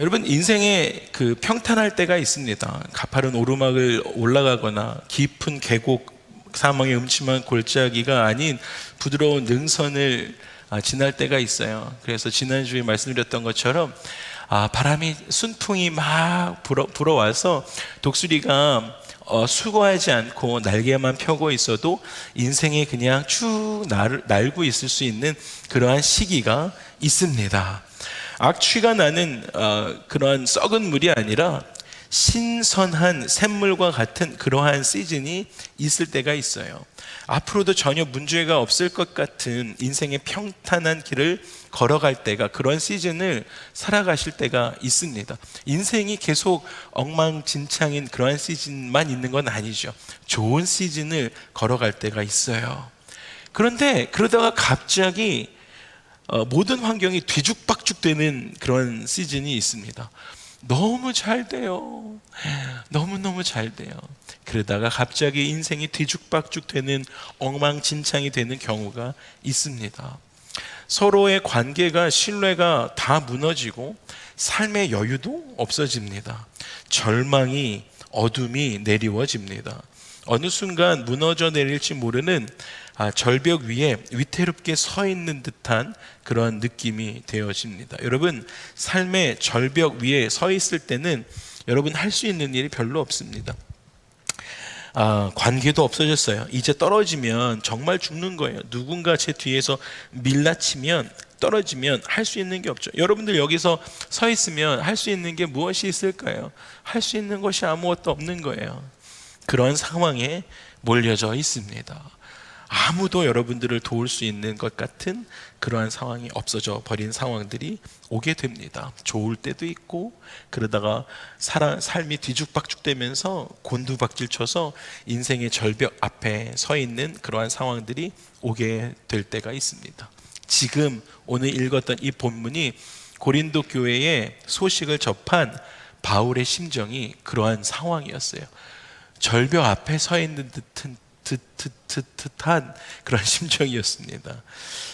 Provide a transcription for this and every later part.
여러분 인생에 그 평탄할 때가 있습니다. 가파른 오르막을 올라가거나 깊은 계곡 사망의 음침한 골짜기가 아닌 부드러운 능선을 아, 지날 때가 있어요. 그래서 지난주에 말씀드렸던 것처럼 아, 바람이 순풍이 막 불어, 불어와서 독수리가 어, 수고하지 않고 날개만 펴고 있어도 인생이 그냥 쭉 날, 날고 있을 수 있는 그러한 시기가 있습니다. 악취가 나는 어, 그러한 썩은 물이 아니라 신선한 샘물과 같은 그러한 시즌이 있을 때가 있어요. 앞으로도 전혀 문제가 없을 것 같은 인생의 평탄한 길을 걸어갈 때가 그런 시즌을 살아가실 때가 있습니다. 인생이 계속 엉망진창인 그러한 시즌만 있는 건 아니죠. 좋은 시즌을 걸어갈 때가 있어요. 그런데 그러다가 갑자기 어, 모든 환경이 뒤죽박죽되는 그런 시즌이 있습니다. 너무 잘 돼요. 너무너무 잘 돼요. 그러다가 갑자기 인생이 뒤죽박죽 되는 엉망진창이 되는 경우가 있습니다. 서로의 관계가 신뢰가 다 무너지고 삶의 여유도 없어집니다. 절망이 어둠이 내리워집니다. 어느 순간 무너져 내릴지 모르는 아, 절벽 위에 위태롭게 서 있는 듯한 그런 느낌이 되어집니다. 여러분, 삶의 절벽 위에 서 있을 때는 여러분 할 수 있는 일이 별로 없습니다. 아, 관계도 없어졌어요. 이제 떨어지면 정말 죽는 거예요. 누군가 제 뒤에서 밀라치면 떨어지면 할 수 있는 게 없죠. 여러분들 여기서 서 있으면 할 수 있는 게 무엇이 있을까요? 할 수 있는 것이 아무것도 없는 거예요. 그런 상황에 몰려져 있습니다. 아무도 여러분들을 도울 수 있는 것 같은 그러한 상황이 없어져 버린 상황들이 오게 됩니다. 좋을 때도 있고 그러다가 살아, 삶이 뒤죽박죽되면서 곤두박질 쳐서 인생의 절벽 앞에 서 있는 그러한 상황들이 오게 될 때가 있습니다. 지금 오늘 읽었던 이 본문이 고린도 교회의 소식을 접한 바울의 심정이 그러한 상황이었어요. 절벽 앞에 서 있는 듯한 듯듯듯한 그런 심정이었습니다.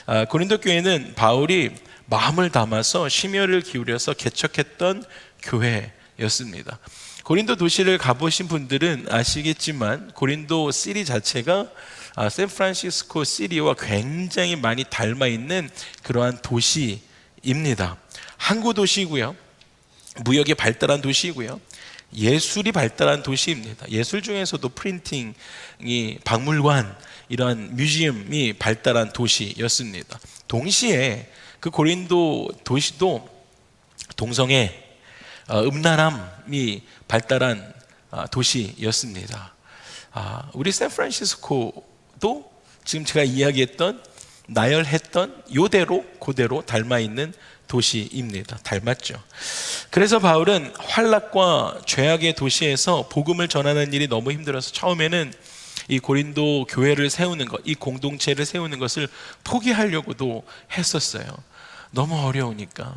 아, 고린도 교회는 바울이 마음을 담아서 심혈을 기울여서 개척했던 교회였습니다. 고린도 도시를 가보신 분들은 아시겠지만 고린도 시리 자체가 아, 샌프란시스코 시리와 굉장히 많이 닮아 있는 그러한 도시입니다. 항구 도시고요. 무역이 발달한 도시이고요. 예술이 발달한 도시입니다. 예술 중에서도 프린팅이 박물관 이러한 뮤지엄이 발달한 도시였습니다. 동시에 그 고린도 도시도 동성애 어, 음란함이 발달한 아, 도시였습니다. 아, 우리 샌프란시스코도 지금 제가 이야기했던 나열했던 요대로 그대로 닮아 있는 도시입니다. 닮았죠. 그래서 바울은 환락과 죄악의 도시에서 복음을 전하는 일이 너무 힘들어서 처음에는 이 고린도 교회를 세우는 것, 이 공동체를 세우는 것을 포기하려고도 했었어요. 너무 어려우니까.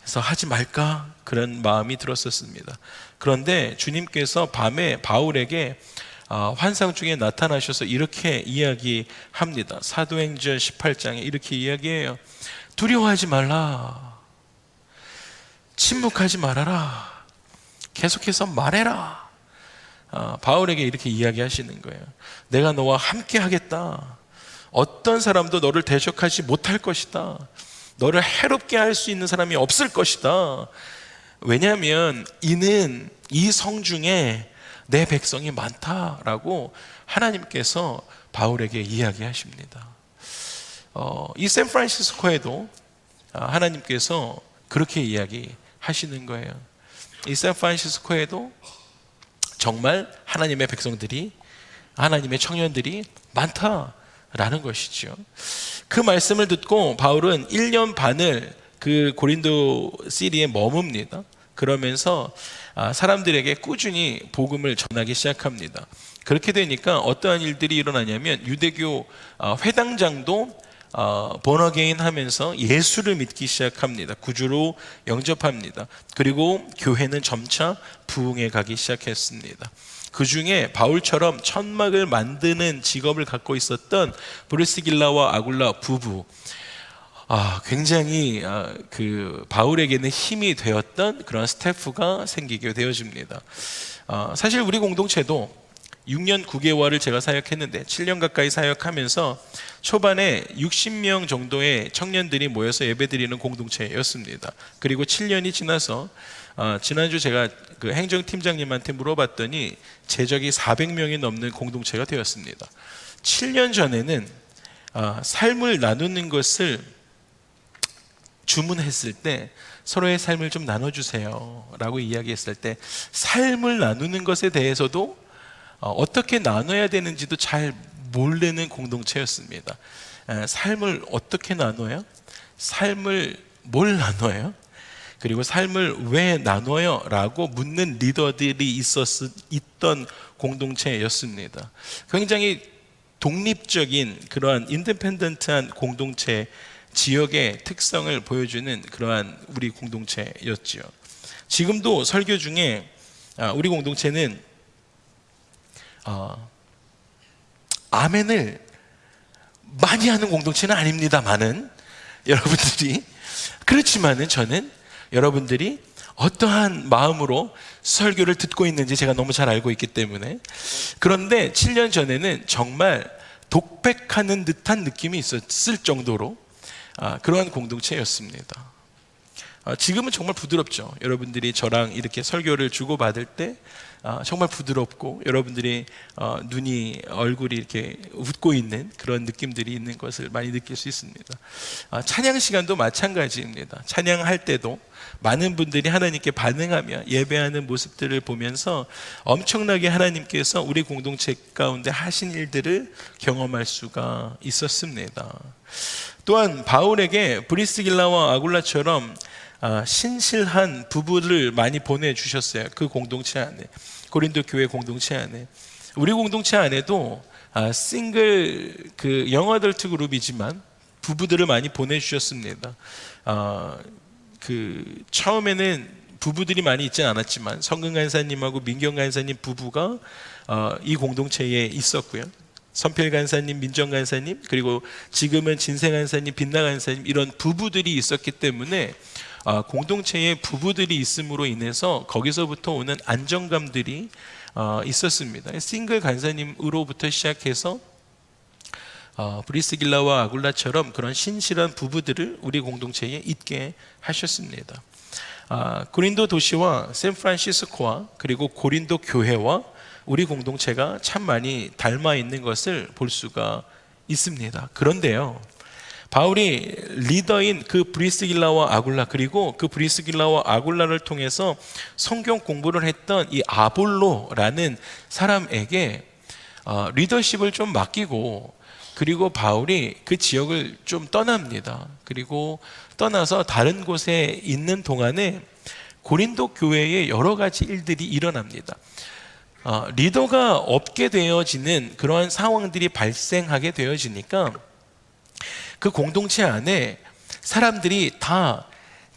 그래서 하지 말까? 그런 마음이 들었었습니다. 그런데 주님께서 밤에 바울에게 아, 환상 중에 나타나셔서 이렇게 이야기합니다. 사도행전 18장에 이렇게 이야기해요. 두려워하지 말라. 침묵하지 말아라. 계속해서 말해라. 아, 바울에게 이렇게 이야기하시는 거예요. 내가 너와 함께 하겠다. 어떤 사람도 너를 대적하지 못할 것이다. 너를 해롭게 할 수 있는 사람이 없을 것이다. 왜냐하면 이는 이 성 중에 내 백성이 많다라고 하나님께서 바울에게 이야기하십니다. 어, 이 샌프란시스코에도 아, 하나님께서 그렇게 이야기하시는 거예요. 이 샌프란시스코에도 정말 하나님의 백성들이 하나님의 청년들이 많다라는 것이죠. 그 말씀을 듣고 바울은 1년 반을 그 고린도 시리에 머뭅니다. 그러면서 아, 사람들에게 꾸준히 복음을 전하기 시작합니다. 그렇게 되니까 어떠한 일들이 일어나냐면 유대교 아, 회당장도 번어게인 하면서 예수를 믿기 시작합니다. 구주로 영접합니다. 그리고 교회는 점차 부흥해 가기 시작했습니다. 그 중에 바울처럼 천막을 만드는 직업을 갖고 있었던 브리스길라와 아굴라 부부 아, 굉장히 아, 그 바울에게는 힘이 되었던 그런 스태프가 생기게 되어집니다. 아, 사실 우리 공동체도 6년 9개월을 제가 사역했는데 7년 가까이 사역하면서 초반에 60명 정도의 청년들이 모여서 예배드리는 공동체였습니다. 그리고 7년이 지나서 아, 지난주 제가 그 행정팀장님한테 물어봤더니 제적이 400명이 넘는 공동체가 되었습니다. 7년 전에는 아, 삶을 나누는 것을 주문했을 때 서로의 삶을 좀 나눠주세요 라고 이야기했을 때 삶을 나누는 것에 대해서도 어, 어떻게 나눠야 되는지도 잘 모르는 공동체였습니다. 에, 삶을 어떻게 나눠요? 삶을 뭘 나눠요? 그리고 삶을 왜 나눠요? 라고 묻는 리더들이 있었, 있던 공동체였습니다. 굉장히 독립적인 그러한 인디펜던트한 공동체 지역의 특성을 보여주는 그러한 우리 공동체였지요. 지금도 설교 중에 아, 우리 공동체는 어, 아멘을 많이 하는 공동체는 아닙니다만은 여러분들이. 그렇지만은 저는 여러분들이 어떠한 마음으로 설교를 듣고 있는지 제가 너무 잘 알고 있기 때문에. 그런데 7년 전에는 정말 독백하는 듯한 느낌이 있었을 정도로 아, 그러한 공동체였습니다. 아, 지금은 정말 부드럽죠. 여러분들이 저랑 이렇게 설교를 주고 받을 때 아, 정말 부드럽고 여러분들이 어, 눈이 얼굴이 이렇게 웃고 있는 그런 느낌들이 있는 것을 많이 느낄 수 있습니다. 아, 찬양 시간도 마찬가지입니다. 찬양할 때도 많은 분들이 하나님께 반응하며 예배하는 모습들을 보면서 엄청나게 하나님께서 우리 공동체 가운데 하신 일들을 경험할 수가 있었습니다. 또한 바울에게 브리스길라와 아굴라처럼 아, 신실한 부부를 많이 보내주셨어요. 그 공동체 안에. 고린도 교회 공동체 안에. 우리 공동체 안에도 아, 싱글 그 영어덜트 그룹이지만 부부들을 많이 보내주셨습니다. 아, 그 처음에는 부부들이 많이 있지 않았지만 성근 간사님하고 민경 간사님 부부가 어, 이 공동체에 있었고요. 선필 간사님, 민정 간사님, 그리고 지금은 진생 간사님, 빛나 간사님 이런 부부들이 있었기 때문에 아, 공동체에 부부들이 있음으로 인해서 거기서부터 오는 안정감들이 어, 있었습니다. 싱글 간사님으로부터 시작해서 어, 브리스길라와 아굴라처럼 그런 신실한 부부들을 우리 공동체에 있게 하셨습니다. 아, 고린도 도시와 샌프란시스코와 그리고 고린도 교회와 우리 공동체가 참 많이 닮아 있는 것을 볼 수가 있습니다. 그런데요. 바울이 리더인 그 브리스길라와 아굴라 그리고 그 브리스길라와 아굴라를 통해서 성경 공부를 했던 이 아볼로라는 사람에게 어, 리더십을 좀 맡기고 그리고 바울이 그 지역을 좀 떠납니다. 그리고 떠나서 다른 곳에 있는 동안에 고린도 교회에 여러 가지 일들이 일어납니다. 어, 리더가 없게 되어지는 그러한 상황들이 발생하게 되어지니까 그 공동체 안에 사람들이 다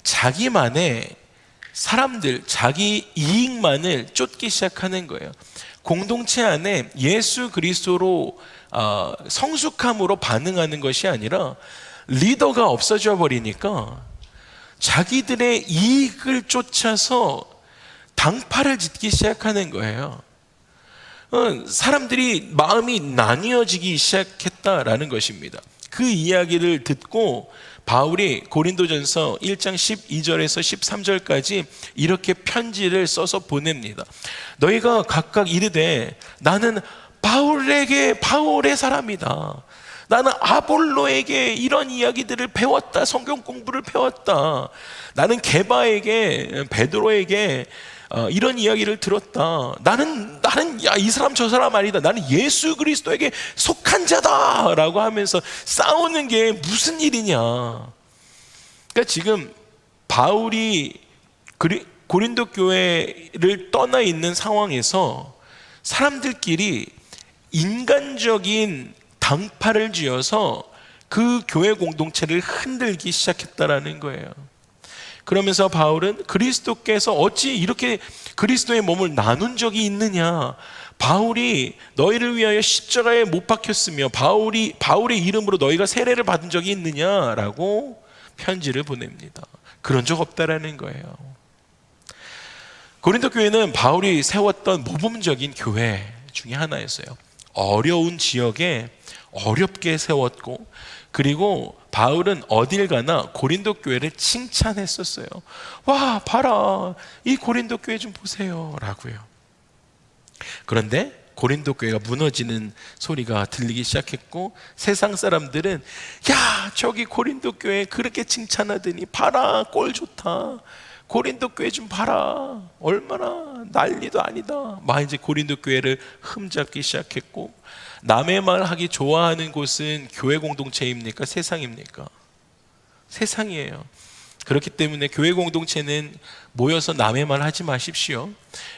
자기만의 사람들, 자기 이익만을 쫓기 시작하는 거예요. 공동체 안에 예수 그리스도로 어, 성숙함으로 반응하는 것이 아니라 리더가 없어져 버리니까 자기들의 이익을 쫓아서 당파를 짓기 시작하는 거예요. 어, 사람들이 마음이 나뉘어지기 시작했다라는 것입니다. 그 이야기를 듣고 바울이 고린도전서 1장 12절에서 13절까지 이렇게 편지를 써서 보냅니다. 너희가 각각 이르되 나는 바울에게 바울의 사람이다. 나는 아볼로에게 이런 이야기들을 배웠다. 성경 공부를 배웠다. 나는 게바에게 베드로에게 어, 이런 이야기를 들었다. 나는 나는 야 이 사람 저 사람 아니다. 나는 예수 그리스도에게 속한 자다라고 하면서 싸우는 게 무슨 일이냐? 그러니까 지금 바울이 그리, 고린도 교회를 떠나 있는 상황에서 사람들끼리 인간적인 당파를 지어서 그 교회 공동체를 흔들기 시작했다라는 거예요. 그러면서 바울은 그리스도께서 어찌 이렇게 그리스도의 몸을 나눈 적이 있느냐? 바울이 너희를 위하여 십자가에 못 박혔으며 바울이 바울의 이름으로 너희가 세례를 받은 적이 있느냐라고 편지를 보냅니다. 그런 적 없다라는 거예요. 고린도 교회는 바울이 세웠던 모범적인 교회 중에 하나였어요. 어려운 지역에 어렵게 세웠고 그리고 바울은 어딜 가나 고린도 교회를 칭찬했었어요. 와, 봐라. 이 고린도 교회 좀 보세요 라고요. 그런데 고린도 교회가 무너지는 소리가 들리기 시작했고 세상 사람들은 야, 저기 고린도 교회 그렇게 칭찬하더니 봐라. 꼴 좋다. 고린도 교회 좀 봐라. 얼마나 난리도 아니다. 막 이제 고린도 교회를 흠잡기 시작했고 남의 말 하기 좋아하는 곳은 교회 공동체입니까? 세상입니까? 세상이에요. 그렇기 때문에 교회 공동체는 모여서 남의 말 하지 마십시오.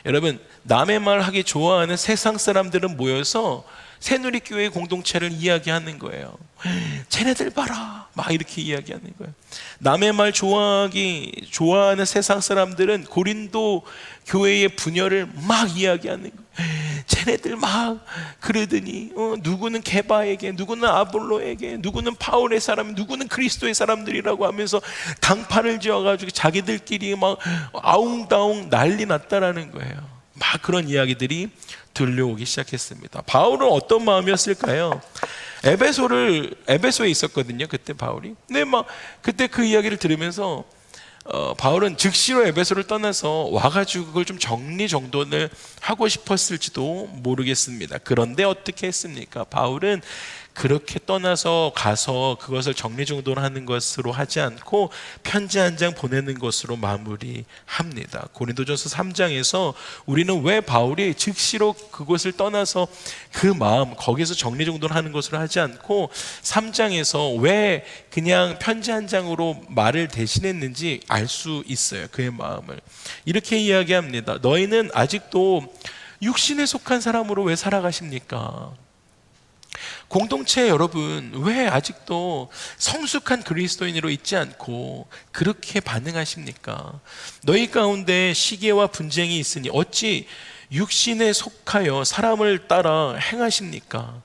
여러분, 남의 말 하기 좋아하는 세상 사람들은 모여서 새누리교회 공동체를 이야기하는 거예요. 쟤네들 봐라. 막 이렇게 이야기하는 거예요. 남의 말 좋아하기, 좋아하는 세상 사람들은 고린도 교회의 분열을 막 이야기하는 거예요. 쟤네들 막 그러더니, 어, 누구는 게바에게, 누구는 아볼로에게, 누구는 파울의 사람, 누구는 그리스도의 사람들이라고 하면서 당판을 지어가지고 자기들끼리 막 아웅다웅 난리 났다라는 거예요. 막 그런 이야기들이 들려오기 시작했습니다. 바울은 어떤 마음이었을까요? 에베소를 에베소에 있었거든요. 그때 바울이. 근데 막 그때 그 이야기를 들으면서 어, 바울은 즉시로 에베소를 떠나서 와가지고 그걸 좀 정리 정돈을 하고 싶었을지도 모르겠습니다. 그런데 어떻게 했습니까? 바울은 그렇게 떠나서 가서 그것을 정리정돈하는 것으로 하지 않고 편지 한 장 보내는 것으로 마무리합니다. 고린도전서 3장에서 우리는 왜 바울이 즉시로 그곳을 떠나서 그 마음 거기서 정리정돈하는 것으로 하지 않고 3장에서 왜 그냥 편지 한 장으로 말을 대신했는지 알 수 있어요. 그의 마음을 이렇게 이야기합니다. 너희는 아직도 육신에 속한 사람으로 왜 살아가십니까? 공동체 여러분 왜 아직도 성숙한 그리스도인으로 있지 않고 그렇게 반응하십니까? 너희 가운데 시기와 분쟁이 있으니 어찌 육신에 속하여 사람을 따라 행하십니까?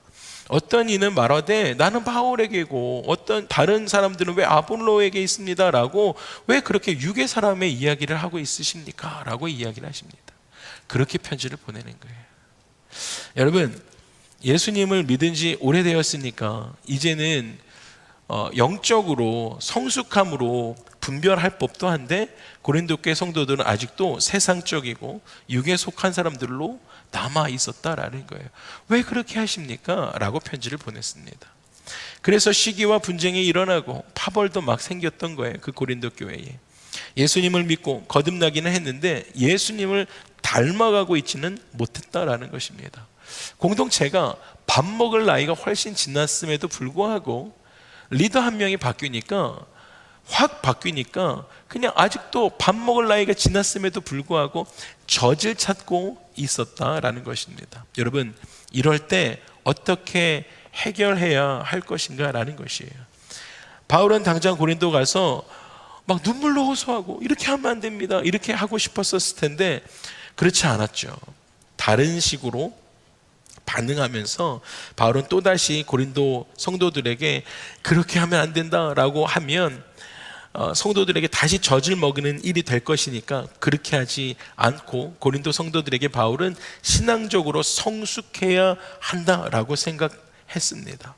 어떤 이는 말하되 나는 바울에게고 어떤 다른 사람들은 왜 아볼로에게 있습니다라고 왜 그렇게 육의 사람의 이야기를 하고 있으십니까? 라고 이야기를 하십니다. 그렇게 편지를 보내는 거예요. 여러분 예수님을 믿은 지 오래되었으니까 이제는 어, 영적으로 성숙함으로 분별할 법도 한데 고린도 교 성도들은 아직도 세상적이고 육에 속한 사람들로 남아 있었다라는 거예요. 왜 그렇게 하십니까? 라고 편지를 보냈습니다. 그래서 시기와 분쟁이 일어나고 파벌도 막 생겼던 거예요. 그 고린도 교회에. 예수님을 믿고 거듭나기는 했는데 예수님을 닮아가고 있지는 못했다라는 것입니다. 공동체가 밥 먹을 나이가 훨씬 지났음에도 불구하고 리더 한 명이 바뀌니까 확 바뀌니까 그냥 아직도 밥 먹을 나이가 지났음에도 불구하고 젖을 찾고 있었다라는 것입니다. 여러분, 이럴 때 어떻게 해결해야 할 것인가라는 것이에요. 바울은 당장 고린도 가서 막 눈물로 호소하고 이렇게 하면 안 됩니다. 이렇게 하고 싶었었을 텐데 그렇지 않았죠. 다른 식으로 반응하면서 바울은 또다시 고린도 성도들에게 그렇게 하면 안 된다라고 하면 어, 성도들에게 다시 젖을 먹이는 일이 될 것이니까 그렇게 하지 않고 고린도 성도들에게 바울은 신앙적으로 성숙해야 한다라고 생각했습니다.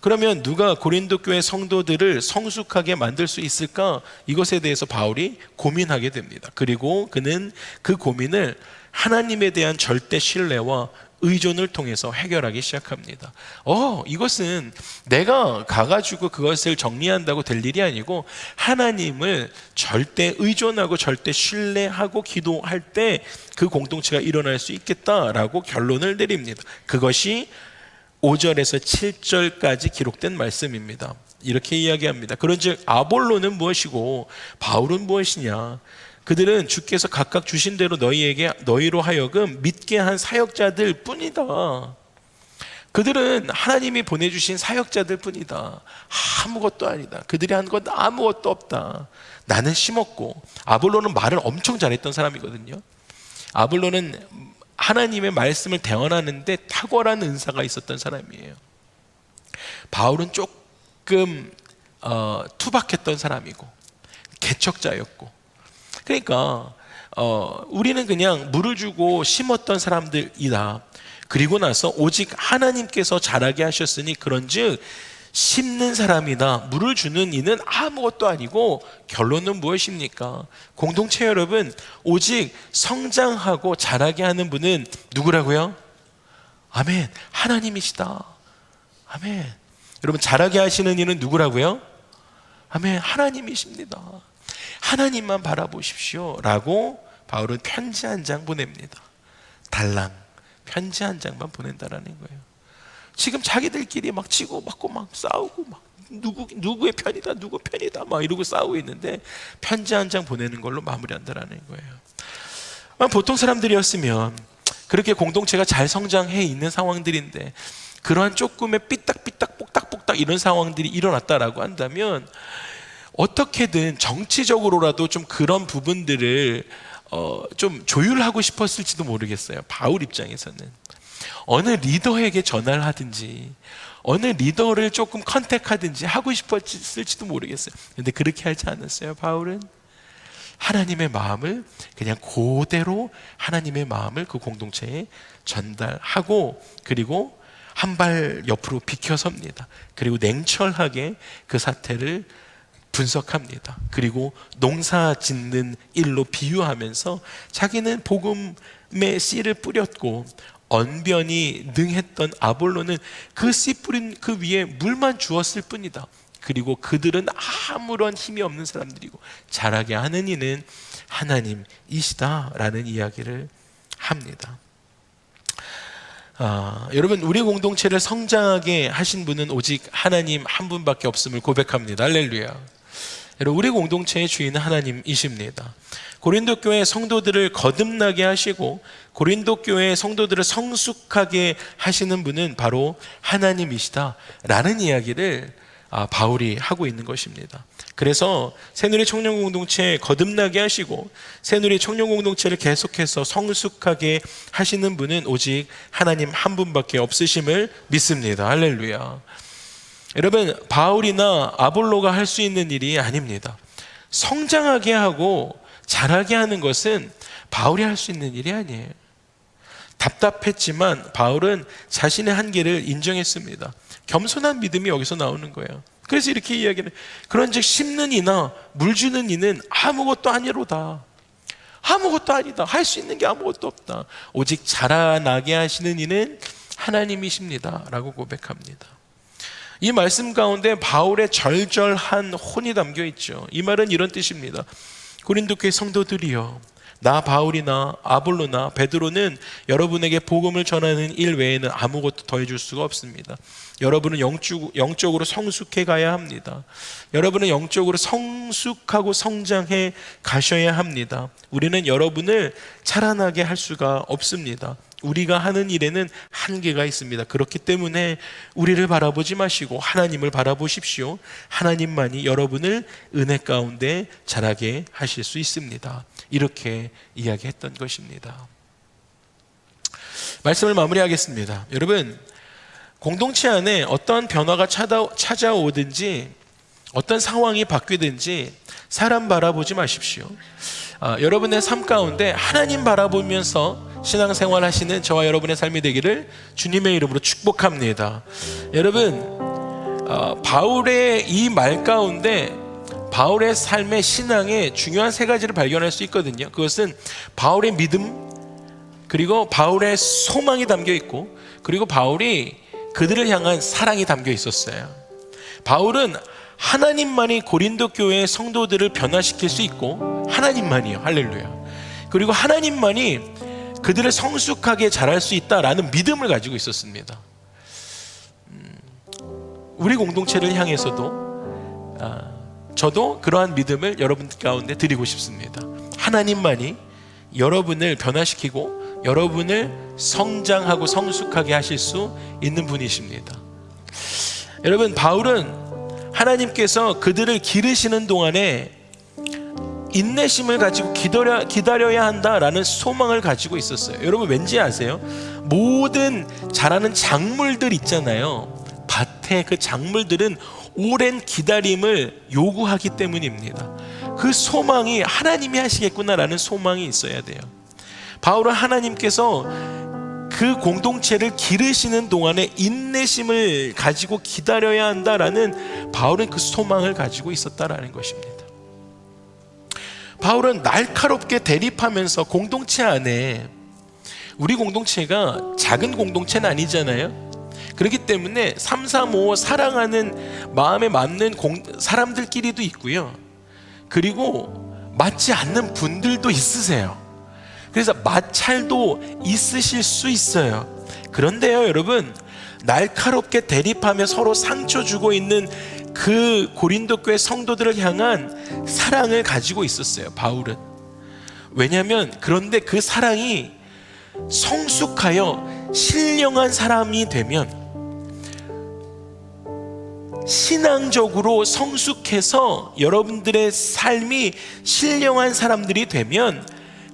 그러면 누가 고린도 교회 성도들을 성숙하게 만들 수 있을까? 이것에 대해서 바울이 고민하게 됩니다. 그리고 그는 그 고민을 하나님에 대한 절대 신뢰와 의존을 통해서 해결하기 시작합니다. 어, 이것은 내가 가가지고 그것을 정리한다고 될 일이 아니고 하나님을 절대 의존하고 절대 신뢰하고 기도할 때 그 공동체가 일어날 수 있겠다라고 결론을 내립니다. 그것이 5절에서 7절까지 기록된 말씀입니다. 이렇게 이야기합니다. 그런즉 아볼로는 무엇이고 바울은 무엇이냐? 그들은 주께서 각각 주신 대로 너희에게 너희로 하여금 믿게 한 사역자들 뿐이다. 그들은 하나님이 보내주신 사역자들 뿐이다. 아무것도 아니다. 그들이 한것 아무것도 없다. 나는 심었고 아볼로는 말을 엄청 잘했던 사람이거든요. 아볼로는 하나님의 말씀을 대언하는데 탁월한 은사가 있었던 사람이에요. 바울은 조금 어, 투박했던 사람이고 개척자였고 그러니까 어, 우리는 그냥 물을 주고 심었던 사람들이다. 그리고 나서 오직 하나님께서 자라게 하셨으니 그런즉 심는 사람이나 물을 주는 이는 아무것도 아니고 결론은 무엇입니까? 공동체 여러분 오직 성장하고 자라게 하는 분은 누구라고요? 아멘 하나님이시다. 아멘 여러분 자라게 하시는 이는 누구라고요? 아멘 하나님이십니다. 하나님만 바라보십시오. 라고 바울은 편지 한 장 보냅니다. 달랑 편지 한 장만 보낸다라는 거예요. 지금 자기들끼리 막 치고 맞고 막 싸우고 막 누구 누구의 편이다 누구 편이다 막 이러고 싸우고 있는데 편지 한 장 보내는 걸로 마무리한다라는 거예요. 아, 보통 사람들이었으면 그렇게 공동체가 잘 성장해 있는 상황들인데 그러한 조금의 삐딱삐딱 뽁딱뽁딱 이런 상황들이 일어났다라고 한다면 어떻게든 정치적으로라도 좀 그런 부분들을 어, 좀 조율하고 싶었을지도 모르겠어요. 바울 입장에서는 어느 리더에게 전화를 하든지 어느 리더를 조금 컨택하든지 하고 싶었을지도 모르겠어요. 근데 그렇게 하지 않았어요. 바울은 하나님의 마음을 그냥 그대로 하나님의 마음을 그 공동체에 전달하고 그리고 한 발 옆으로 비켜섭니다. 그리고 냉철하게 그 사태를 분석합니다. 그리고 농사 짓는 일로 비유하면서 자기는 복음의 씨를 뿌렸고 언변이 능했던 아볼로는 그 씨 뿌린 그 위에 물만 주었을 뿐이다. 그리고 그들은 아무런 힘이 없는 사람들이고 자라게 하는 이는 하나님이시다라는 이야기를 합니다. 아, 여러분 우리 공동체를 성장하게 하신 분은 오직 하나님 한 분밖에 없음을 고백합니다. 할렐루야. 우리 공동체의 주인은 하나님이십니다. 고린도 교회 성도들을 거듭나게 하시고 고린도 교회 성도들을 성숙하게 하시는 분은 바로 하나님이시다라는 이야기를 아, 바울이 하고 있는 것입니다. 그래서 새누리 청년 공동체 거듭나게 하시고 새누리 청년 공동체를 계속해서 성숙하게 하시는 분은 오직 하나님 한 분밖에 없으심을 믿습니다. 할렐루야. 여러분 바울이나 아볼로가 할 수 있는 일이 아닙니다. 성장하게 하고 자라게 하는 것은 바울이 할 수 있는 일이 아니에요. 답답했지만 바울은 자신의 한계를 인정했습니다. 겸손한 믿음이 여기서 나오는 거예요. 그래서 이렇게 이야기를 그런즉 심는 이나 물 주는 이는 아무것도 아니로다. 아무것도 아니다. 할 수 있는 게 아무것도 없다. 오직 자라나게 하시는 이는 하나님이십니다 라고 고백합니다. 이 말씀 가운데 바울의 절절한 혼이 담겨 있죠. 이 말은 이런 뜻입니다. 고린도 교회 성도들이여 나 바울이나 아볼로나 베드로는 여러분에게 복음을 전하는 일 외에는 아무것도 더해줄 수가 없습니다. 여러분은 영적, 영적으로 성숙해 가야 합니다. 여러분은 영적으로 성숙하고 성장해 가셔야 합니다. 우리는 여러분을 자라나게 할 수가 없습니다. 우리가 하는 일에는 한계가 있습니다. 그렇기 때문에 우리를 바라보지 마시고 하나님을 바라보십시오. 하나님만이 여러분을 은혜 가운데 자라게 하실 수 있습니다. 이렇게 이야기했던 것입니다. 말씀을 마무리하겠습니다. 여러분, 공동체 안에 어떤 변화가 찾아오든지 어떤 상황이 바뀌든지 사람 바라보지 마십시오. 아, 여러분의 삶 가운데 하나님 바라보면서 신앙생활 하시는 저와 여러분의 삶이 되기를 주님의 이름으로 축복합니다. 여러분, 어, 바울의 이 말 가운데 바울의 삶의 신앙에 중요한 세 가지를 발견할 수 있거든요. 그것은 바울의 믿음, 그리고 바울의 소망이 담겨 있고, 그리고 바울이 그들을 향한 사랑이 담겨 있었어요. 바울은 하나님만이 고린도 교회의 성도들을 변화시킬 수 있고 하나님만이요. 할렐루야. 그리고 하나님만이 그들을 성숙하게 자랄 수 있다라는 믿음을 가지고 있었습니다. 음, 우리 공동체를 향해서도 아, 저도 그러한 믿음을 여러분 가운데 드리고 싶습니다. 하나님만이 여러분을 변화시키고 여러분을 성장하고 성숙하게 하실 수 있는 분이십니다. 여러분 바울은 하나님께서 그들을 기르시는 동안에 인내심을 가지고 기다려, 기다려야 한다라는 소망을 가지고 있었어요. 여러분 왠지 아세요? 모든 자라는 작물들 있잖아요. 밭에 그 작물들은 오랜 기다림을 요구하기 때문입니다. 그 소망이 하나님이 하시겠구나라는 소망이 있어야 돼요. 바울은 하나님께서 그 공동체를 기르시는 동안에 인내심을 가지고 기다려야 한다라는 바울은 그 소망을 가지고 있었다라는 것입니다. 바울은 날카롭게 대립하면서 공동체 안에 우리 공동체가 작은 공동체는 아니잖아요. 그렇기 때문에 3, 3, 5 사랑하는 마음에 맞는 공, 사람들끼리도 있고요. 그리고 맞지 않는 분들도 있으세요. 그래서 마찰도 있으실 수 있어요. 그런데요, 여러분, 날카롭게 대립하며 서로 상처 주고 있는 그 고린도 교회 성도들을 향한 사랑을 가지고 있었어요. 바울은. 왜냐하면 그런데 그 사랑이 성숙하여 신령한 사람이 되면 신앙적으로 성숙해서 여러분들의 삶이 신령한 사람들이 되면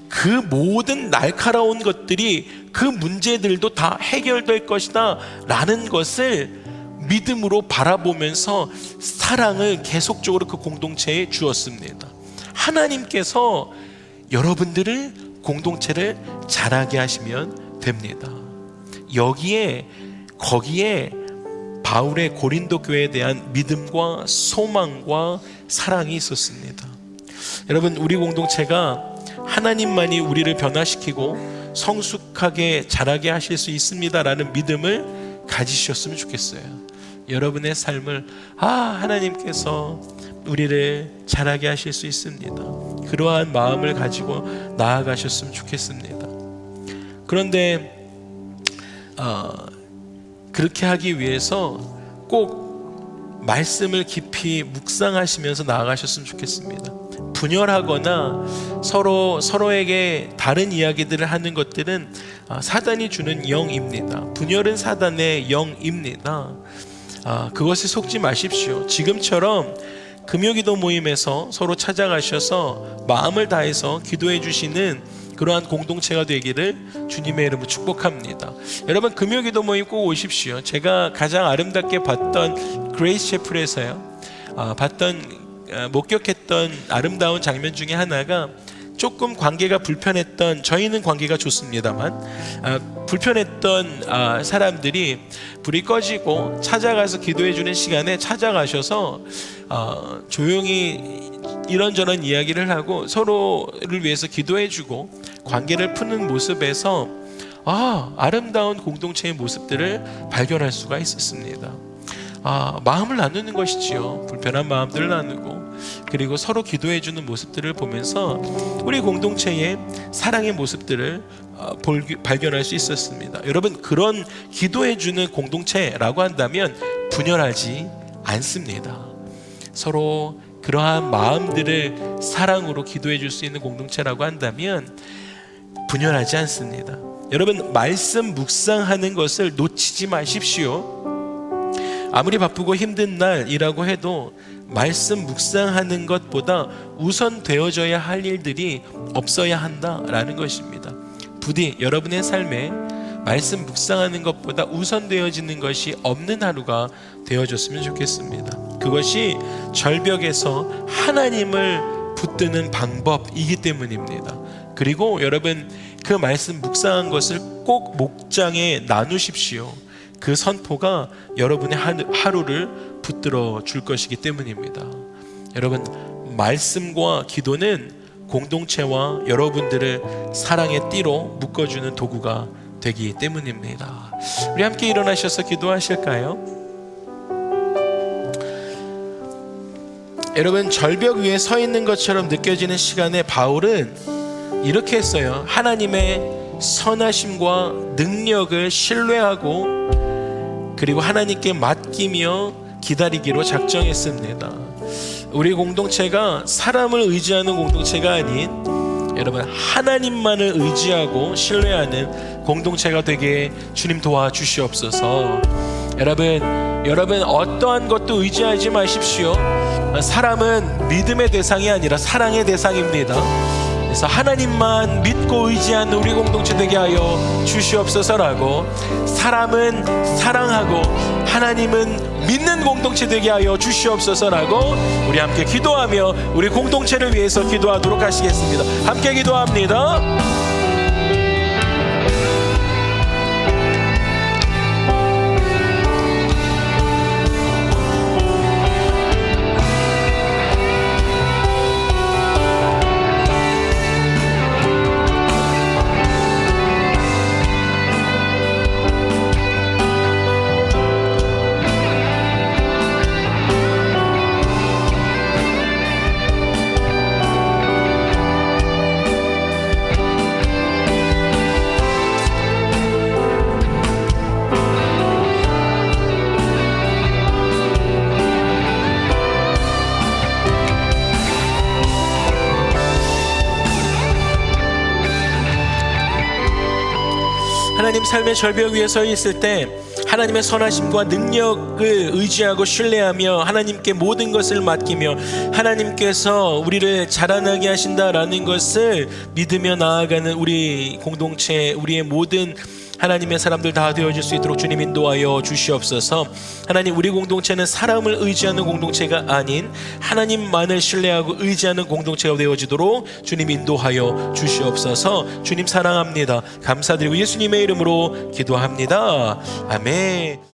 그 모든 날카로운 것들이 그 문제들도 다 해결될 것이다 라는 것을 믿음으로 바라보면서 사랑을 계속적으로 그 공동체에 주었습니다. 하나님께서 여러분들을 공동체를 자라게 하시면 됩니다. 여기에 거기에 바울의 고린도 교회에 대한 믿음과 소망과 사랑이 있었습니다. 여러분 우리 공동체가 하나님만이 우리를 변화시키고 성숙하게 자라게 하실 수 있습니다라는 믿음을 가지셨으면 좋겠어요. 여러분의 삶을 아 하나님께서 우리를 자라게 하실 수 있습니다. 그러한 마음을 가지고 나아가셨으면 좋겠습니다. 그런데 어, 그렇게 하기 위해서 꼭 말씀을 깊이 묵상하시면서 나아가셨으면 좋겠습니다. 분열하거나 서로 서로에게 다른 이야기들을 하는 것들은 아, 사단이 주는 영입니다. 분열은 사단의 영입니다. 아, 그것에 속지 마십시오. 지금처럼 금요기도 모임에서 서로 찾아가셔서 마음을 다해서 기도해 주시는 그러한 공동체가 되기를 주님의 이름으로 축복합니다. 여러분 금요기도 모임 꼭 오십시오. 제가 가장 아름답게 봤던 그레이스 채플에서요. 아, 봤던 아, 목격했던 아름다운 장면 중에 하나가 조금 관계가 불편했던 저희는 관계가 좋습니다만 아, 불편했던 아, 사람들이 불이 꺼지고 찾아가서 기도해 주는 시간에 찾아가셔서 아, 조용히 이런저런 이야기를 하고 서로를 위해서 기도해 주고 관계를 푸는 모습에서 아, 아름다운 공동체의 모습들을 발견할 수가 있었습니다. 아, 마음을 나누는 것이지요. 불편한 마음들을 나누고 그리고 서로 기도해 주는 모습들을 보면서 우리 공동체의 사랑의 모습들을 어, 볼, 발견할 수 있었습니다. 여러분 그런 기도해 주는 공동체라고 한다면 분열하지 않습니다. 서로 그러한 마음들을 사랑으로 기도해 줄 수 있는 공동체라고 한다면 분열하지 않습니다. 여러분 말씀 묵상하는 것을 놓치지 마십시오. 아무리 바쁘고 힘든 날이라고 해도 말씀 묵상하는 것보다 우선 되어져야 할 일들이 없어야 한다라는 것입니다. 부디 여러분의 삶에 말씀 묵상하는 것보다 우선 되어지는 것이 없는 하루가 되어졌으면 좋겠습니다. 그것이 절벽에서 하나님을 붙드는 방법이기 때문입니다. 그리고 여러분 그 말씀 묵상한 것을 꼭 목장에 나누십시오. 그 선포가 여러분의 하루를 붙들어 줄 것이기 때문입니다. 여러분, 말씀과 기도는 공동체와 여러분들을 사랑의 띠로 묶어주는 도구가 되기 때문입니다. 우리 함께 일어나셔서 기도하실까요? 여러분 절벽 위에 서 있는 것처럼 느껴지는 시간에 바울은 이렇게 했어요. 하나님의 선하심과 능력을 신뢰하고 그리고 하나님께 맡기며 기다리기로 작정했습니다. 우리 공동체가 사람을 의지하는 공동체가 아닌 여러분 하나님만을 의지하고 신뢰하는 공동체가 되게 주님 도와주시옵소서. 여러분, 여러분 어떠한 것도 의지하지 마십시오. 사람은 믿음의 대상이 아니라 사랑의 대상입니다. 그래서 하나님만 믿고 의지하는 우리 공동체 되게 하여 주시옵소서라고 사람은 사랑하고 하나님은 믿는 공동체 되게 하여 주시옵소서라고 우리 함께 기도하며 우리 공동체를 위해서 기도하도록 하시겠습니다. 함께 기도합니다. 삶의 절벽 위에 서 있을 때 하나님의 선하심과 능력을 의지하고 신뢰하며 하나님께 모든 것을 맡기며 하나님께서 우리를 자라나게 하신다라는 것을 믿으며 나아가는 우리 공동체 우리의 모든 하나님의 사람들 다 되어질 수 있도록 주님 인도하여 주시옵소서. 하나님 우리 공동체는 사람을 의지하는 공동체가 아닌 하나님만을 신뢰하고 의지하는 공동체가 되어지도록 주님 인도하여 주시옵소서. 주님 사랑합니다. 감사드리고 예수님의 이름으로 기도합니다. 아멘.